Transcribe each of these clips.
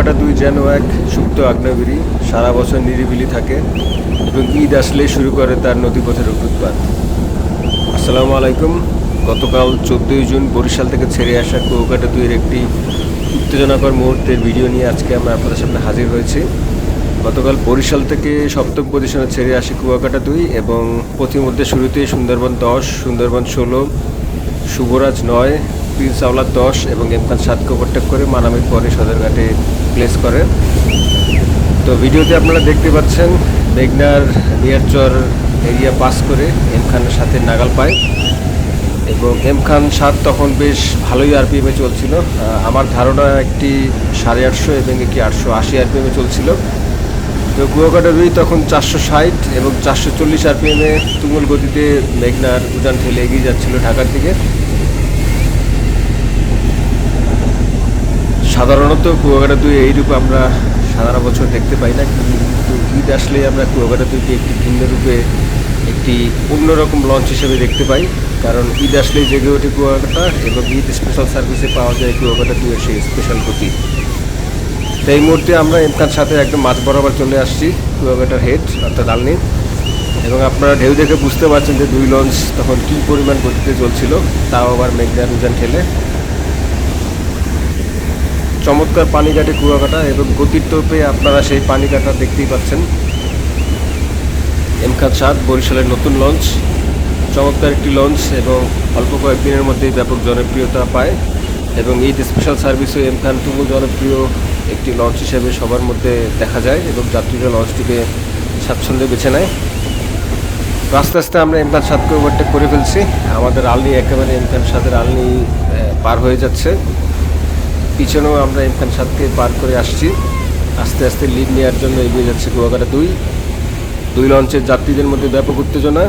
কুয়াকাটা দুই যেন এক সুপ্ত আগ্নেয়গিরি। সারা বছর নিরিবিলি থাকে এবং ঈদ আসলেই শুরু করে তার নদীপথের উৎপাত। আসসালামু আলাইকুম। গতকাল চোদ্দোই জুন বরিশাল থেকে ছেড়ে আসা কুয়াকাটা দুইয়ের একটি উত্তেজনাকর মুহূর্তের ভিডিও নিয়ে আজকে আমরা আপনাদের সামনে হাজির হয়েছি। গতকাল বরিশাল থেকে সপ্তম পজিশনে ছেড়ে আসে কুয়াকাটা দুই এবং পথিমধ্যে শুরুতেই সুন্দরবন দশ, সুন্দরবন ষোলো, শুভরাজ নয় প্রিন্স আওলাদ দশ এবং এমকান সাতকে ওভারটেক করে মানামির পরে সদরঘাটে প্লেস করে। তো ভিডিওতে আপনারা দেখতে পাচ্ছেন মেঘনার নিয়ারচর এরিয়া পাস করে এম খানের সাথে নাগাল পায়। এবং এম খান সাত তখন বেশ ভালোই আরপিএমে চলছিল। আমার ধারণা একটি সাড়ে আটশো এবং একটি আটশো আশি আরপিএমে চলছিল। তো কুয়াকাটা রুই তখন চারশো ষাট এবং চারশো চল্লিশ আরপিএমে তুমুল গতিতে মেঘনার উজান ঠেলে এগিয়ে যাচ্ছিল ঢাকার দিকে। সাধারণত কুয়াকাটা দুই এইরূপে আমরা সারা বছর দেখতে পাই না, কিন্তু ঈদ আসলে আমরা কুয়াকাটা দুইকে একটি ভিন্ন রূপে, একটি অন্যরকম লঞ্চ হিসেবে দেখতে পাই। কারণ ঈদ আসলেই জেগে ওঠে কুয়াকাটা এবং ঈদ স্পেশাল সার্ভিসে পাওয়া যায় কুয়াকাটা দুইয়ের সেই স্পেশাল গতি তো এই মুহূর্তে আমরা এমকার সাথে একদম মাঝ বরাবর চলে আসছি কুয়াকাটার হেড অর্থাৎ আলনি এবং আপনারা ঢেউ দেখে বুঝতে পারছেন যে দুই লঞ্চ তখন কী পরিমাণ গতিতে চলছিল, তাও আবার মেঘনার উজান ঠেলে। চমৎকার পানি কাটে কুয়াকাটা এবং গতির তোপে আপনারা সেই পানি কাটা দেখতেই পাচ্ছেন। এমখান সাত বরিশালের নতুন লঞ্চ। চমৎকার একটি লঞ্চ এবং অল্প কয়েকদিনের মধ্যেই ব্যাপক জনপ্রিয়তা পায় এবং এই স্পেশাল সার্ভিসও এম খান তুমুল জনপ্রিয় একটি লঞ্চ হিসেবে সবার মধ্যে দেখা যায় এবং যাত্রীরা লঞ্চটিকে স্বাচ্ছন্দ্যে বেছে নেয়। তো আস্তে আস্তে আমরা এমকান সাতকে ওভারটেক করে ফেলছি। আমাদের আলনি একেবারে এমকান সাতের আলনি পার হয়ে যাচ্ছে। পিছনেও আমরা এমখান সাতকে পার করে আসছি। আস্তে আস্তে লিড নেওয়ার জন্য এগিয়ে যাচ্ছে কুয়াকাটা দুই। দুই লঞ্চের যাত্রীদের মধ্যে ব্যাপক উত্তেজনা।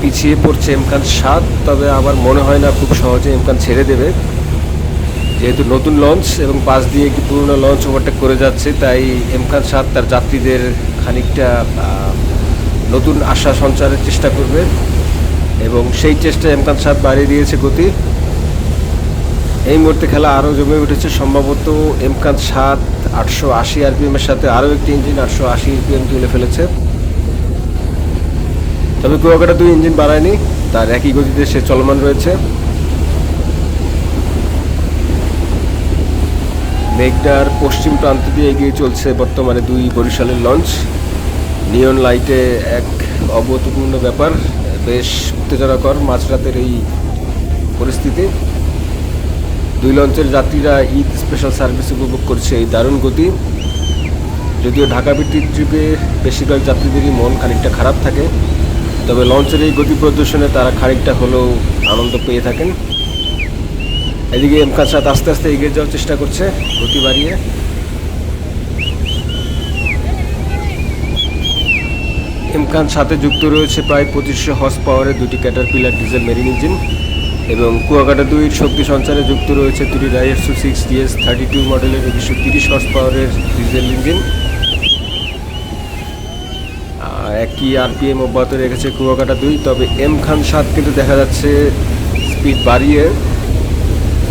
পিছিয়ে পড়ছে এমকান সাত, তবে আমার মনে হয় না খুব সহজে এমকান ছেড়ে দেবে। যেহেতু নতুন লঞ্চ এবং পাশ দিয়ে একটি পুরনো লঞ্চ ওভারটেক করে যাচ্ছে, তাই এমকান সাত তার যাত্রীদের খানিকটা নতুন আশা সঞ্চারের চেষ্টা করবে। এবং সেই চেষ্টায় এমকান সাত বাড়িয়ে দিয়েছে গতি। এই মুহূর্তে খেলা আরও জমে উঠেছে, সম্ভবত এমকান সাত আটশো আশি আরপিএমের সাথে আরও একটি ইঞ্জিন আটশো আশি আরপিএম তুলে ফেলেছে। তবে কুয়াকাটা দুই ইঞ্জিন বাড়ায়নি, তার একই গতিতে সে চলমান রয়েছে। মেঘনার পশ্চিম প্রান্ত দিয়ে এগিয়ে চলছে বর্তমানে দুই বরিশালের লঞ্চ। নিয়ন লাইটে এক অভূতপূর্ণ ব্যাপার বেশ উত্তেজনাকর মাঝরাতের এই পরিস্থিতি। দুই লঞ্চের যাত্রীরা ঈদ স্পেশাল সার্ভিস উপভোগ করছে এই দারুণ গতি। যদিও ঢাকা ভিত্তিক ট্রিপে বেশিরভাগ যাত্রীদেরই মন খানিকটা খারাপ থাকে, তবে লঞ্চের এই গতি প্রদর্শনে তারা খানিকটা হলেও আনন্দ পেয়ে থাকেন। এদিকে এমকান সাথ আস্তে আস্তে এগিয়ে যাওয়ার চেষ্টা করছে, গতি বাড়িয়ে। এমকান সাথে যুক্ত রয়েছে প্রায় পঁচিশশো হর্স পাওয়ারের দুটি ক্যাটারপিলার ডিজেল মেরিন ইঞ্জিন এবং কুয়াকাটা দুইয়ের শক্তি সঞ্চারে যুক্ত রয়েছে দুটি রাইয়ারসু সিক্স ডিএস থার্টি টু মডেলের দুশো তিরিশ হর্স পাওয়ারের ডিজেল ইঞ্জিন একই আরপিএম অব্যাহত রেখেছে কুয়াকাটা দুই, তবে এম খান সাত কিন্তু দেখা যাচ্ছে স্পিড বাড়িয়ে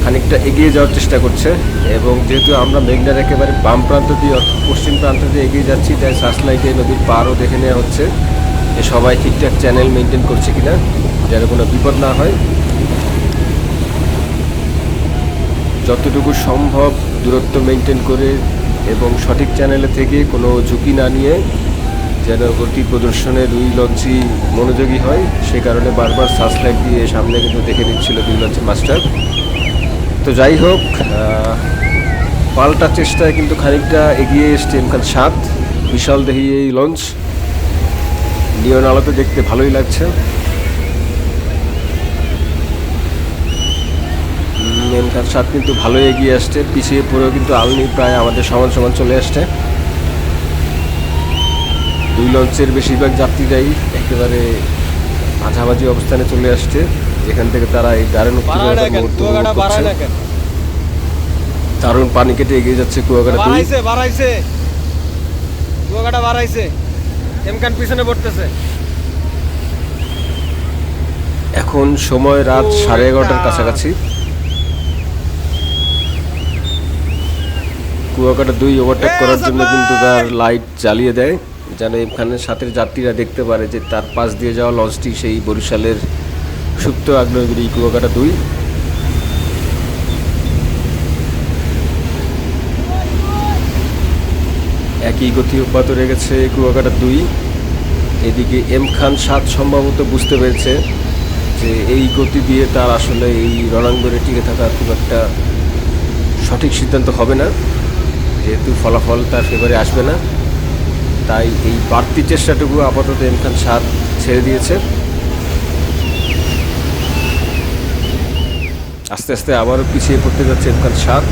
খানিকটা এগিয়ে যাওয়ার চেষ্টা করছে এবং যেহেতু আমরা মেঘনার একেবারে বাম প্রান্ত দিয়ে অর্থাৎ পশ্চিম প্রান্ত দিয়ে এগিয়ে যাচ্ছি, তাই সার্চলাইটে নদীর পাড়ও দেখে নেওয়া হচ্ছে যে সবাই ঠিকঠাক চ্যানেল মেনটেন করছে কিনা, যেন কোনো বিপদ না হয়। যতটুকু সম্ভব দূরত্ব মেনটেন করে এবং সঠিক চ্যানেলে থেকে কোনো ঝুঁকি না নিয়ে যেন গতি প্রদর্শনে দুই লঞ্চই মনোযোগী হয়, সে কারণে বারবার সার্চলাইট দিয়ে সামনে কিন্তু দেখে নিচ্ছিল দুই লঞ্চের মাস্টার। তো যাই হোক পাল্টা চেষ্টায় কিন্তু খানিকটা এগিয়ে এসছে এমখান সাত বিশাল দেহি এই লঞ্চ। নিয়ন আলোতে দেখতে ভালোই লাগছে। এমখান সাত কিন্তু ভালোই এগিয়ে আসছে। পিছিয়ে পড়েও কিন্তু আলনি প্রায় আমাদের সমান সমান চলে আসছে। দুই লঞ্চের বেশিরভাগ যাত্রীরাই একেবারে মাঝামাঝি অবস্থানে চলে আসছে। এখান থেকে তারা এই দারুণ দারুণ পানি কেটে এগিয়ে যাচ্ছে কুয়াকাটা বাড়াইছে বাড়াইছে। কুয়াকাটা বাড়াইছে। এমকান পিছনে পড়তেছে। এখন সময় রাত সাড়ে এগারোটার কাছাকাছি। কুয়াকাটা দুই ওভারটেক করার জন্য কিন্তু তার লাইট জ্বালিয়ে দেয়। যেন এখানে সাথের যাত্রীরা দেখতে পারে যে তার পাশ দিয়ে যাওয়া লঞ্চটি সেই বরিশালের সুপ্ত আগ্নেয়গিরি কুয়াকাটা দুই। একই গতি অব্যাহত রেখেছে কুয়াকাটা দুই। এদিকে এম খান সাত সম্ভবত বুঝতে পেরেছে যে এই গতি দিয়ে তার আসলে এই রণাঙ্গনে টিকে থাকা খুব একটা সঠিক সিদ্ধান্ত হবে না। যেহেতু ফলাফল তার ফেভারে আসবে না। তাই এই বাড়তি চেষ্টাটুকু আপাতত এম খান সাত ছেড়ে দিয়েছে। আস্তে আস্তে আবারও পিছিয়ে পড়তে যাচ্ছে এম সাত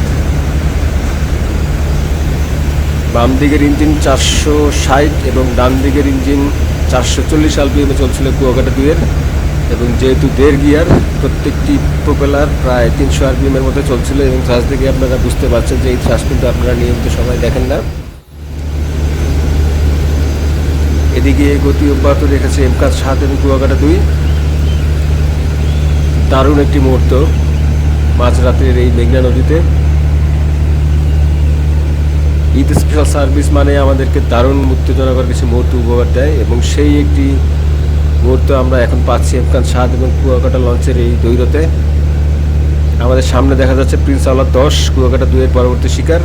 বাম দিকের ইঞ্জিন চারশো ষাট এবং ডান দিকের ইঞ্জিন চারশো চল্লিশ আলপিএমে চলছিল কুয়াকাটা দুয়ের এবং যেহেতু দেড় গিয়ার, প্রত্যেকটি প্রোপেলার প্রায় তিনশো আরপিএমের মধ্যে চলছিল এবং থ্রাস থেকে আপনারা বুঝতে পারছেন যে এই থ্রাস কিন্তু আপনারা নিয়মিত সময় দেখেন না। এদিকে গতি অব্যাহত রেখেছে এমকাজ সাত এবং কুয়াকাটা দুই। দারুণ একটি মুহূর্ত। মাঝরাতের এই মেঘনা নদীতে। ঈদ স্পেশাল সার্ভিস মানে আমাদেরকে দারুণ উত্তেজনাকর কিছু মুহূর্ত উপহার দেয় এবং সেই একটি মুহূর্ত আমরা এখন পাচ্ছি এমকান সাদ এবং কুয়াকাটা লঞ্চের এই দৈরতে। আমাদের সামনে দেখা যাচ্ছে প্রিন্স আল্লাহ দশ, কুয়াকাটা দুইয়ের পরবর্তী শিকার।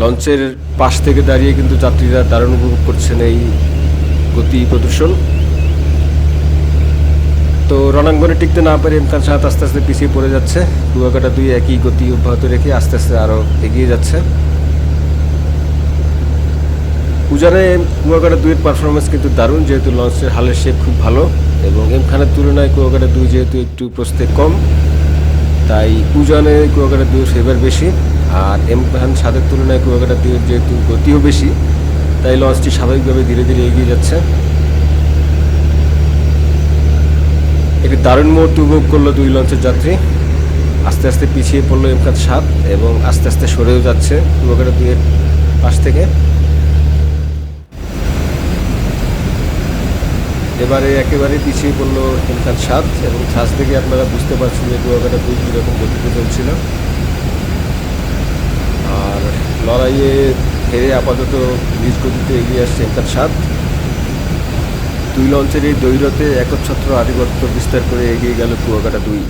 লঞ্চের পাশ থেকে দাঁড়িয়ে কিন্তু যাত্রীরা দারুণ উপভোগ করছেন এই গতি প্রদর্শন। তো রণাঙ্গনে টিকতে না পারে ইমকান সাহাত আস্তে আস্তে পিছিয়ে পড়ে যাচ্ছে। কুয়াকাটা দুই একই গতি অব্যাহত রেখে আস্তে আস্তে আরও এগিয়ে যাচ্ছে। উজানে কুয়াকাটা দুইয়ের পারফরমেন্স কিন্তু দারুণ, যেহেতু লঞ্চের হালের শেপ খুব ভালো এবং এম খানের তুলনায় কুয়াকাটা দুই যেহেতু একটু প্রস্তে কম, তাই উজানে কুয়াকাটা দুইয়ের ফেভার বেশি আর এম খান সাদের তুলনায় কুয়াকাটা দুইয়ের যেহেতু গতিও বেশি, তাই লঞ্চটি স্বাভাবিকভাবে ধীরে ধীরে এগিয়ে যাচ্ছে। একটি দারুণ মুহূর্ত উপভোগ করল দুই লঞ্চের যাত্রী। আস্তে আস্তে পিছিয়ে পড়ল এমকাত সাত এবং আস্তে আস্তে সরেও যাচ্ছে কুয়াকাটা দুইয়ের পাশ থেকে। এবারে একেবারে পিছিয়ে পড়ল এমকাত সাত এবং ছাঁচ থেকে আপনারা বুঝতে পারছেন যে কুয়াকাটা দুই কীরকম গতিতে চলছিল। আর লড়াইয়ে হেরে আপাতত নিজ গতিতে এগিয়ে আসছে এমকাত সাত দুই লঞ্চের এই দৈরতে একচ্ছত্র আধিপত্য বিস্তার করে এগিয়ে গেল কুয়াকাটা দুই।